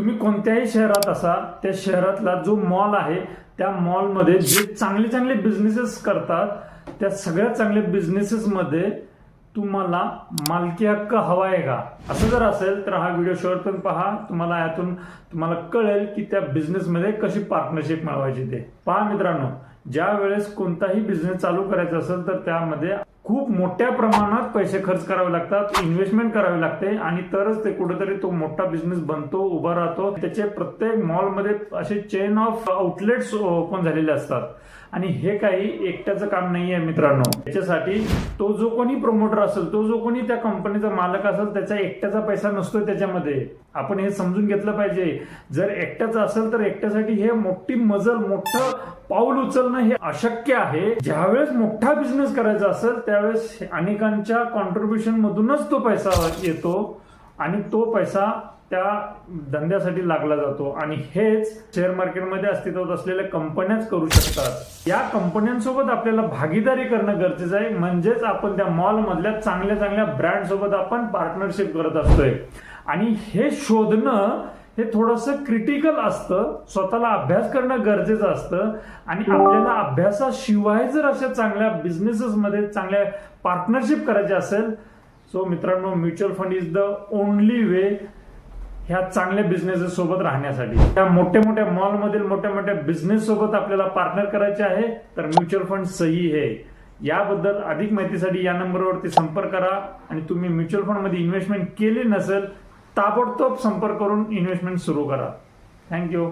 तुम्ही कोणत्याही शहरात असा त्या शहरातला जो मॉल आहे त्या मॉलमध्ये जे चांगले चांगले बिझनेसेस करतात त्या सगळ्यात चांगल्या बिझनेसेसमध्ये तुम्हाला मालकी हक्क हवा आहे का? असं जर असेल तर हा व्हिडिओ शेवटपर्यंत पहा. तुम्हाला यातून तुम्हाला कळेल की त्या बिझनेसमध्ये कशी पार्टनरशिप मिळवायची ते. पहा मित्रांनो ज्या वेळेस कोणताही बिझनेस चालू करायचा असेल तर त्यामध्ये खूप मोठ्या प्रमाणात पैसे खर्च करावे लागतात इन्व्हेस्टमेंट करावी लागते आणि तरच ते कुठेतरी तो मोठा बिझनेस बनतो उभा राहतो. त्याचे प्रत्येक मॉलमध्ये असे चेन ऑफ आउटलेट्स ओपन झालेले असतात. आणि हे काही एकट्याचं काम नाही आहे मित्रांनो. त्याच्यासाठी तो जो कोणी प्रमोटर असेल तो जो कोणी त्या कंपनीचा मालक असेल त्याचा एकट्याचा पैसा नसतोय त्याच्यामध्ये. आपण हे समजून घेतलं पाहिजे. जर एकट्याचं असेल तर एकट्यासाठी हे मोठी मजल मोठं पाऊल उचलणं हे अशक्य आहे. ज्यावेळेस मोठा बिझनेस करायचा असेल त्यावेळेस अनेकांच्या कॉन्ट्रीब्युशन मधूनच तो पैसा येतो आणि तो पैसा त्या धंद्यासाठी लागला जातो. आणि हेच शेअर मार्केटमध्ये अस्तित्वात असलेल्या कंपन्याच करू शकतात. या कंपन्यांसोबत आपल्याला भागीदारी करणं गरजेचं आहे. म्हणजेच आपण त्या मॉल मधल्या चांगल्या चांगल्या ब्रँड सोबत आपण पार्टनरशिप करत असतोय. आणि हे शोधणं हे थोडंसं क्रिटिकल असतं. स्वतःला अभ्यास करणं गरजेचं असतं. आणि आपल्याला अभ्यासाशिवाय जर अशा चांगल्या बिझनेसेसमध्ये चांगल्या पार्टनरशिप करायची असेल सो मित्रांनो mutual fund is the only way ह्या चांगल्या बिझनेसेस सोबत राहण्यासाठी. त्या मोठ्या मोठ्या मॉलमधील मोठ्या मोठ्या बिझनेस सोबत आपल्याला पार्टनर करायचे आहे तर म्युच्युअल फंड सही आहे. याबद्दल अधिक माहितीसाठी या नंबरवरती संपर्क करा. आणि तुम्ही म्युच्युअल फंडमध्ये इन्व्हेस्टमेंट केली नसेल ताबडतोब संपर्क करून इन्व्हेस्टमेंट सुरू करा. थँक्यू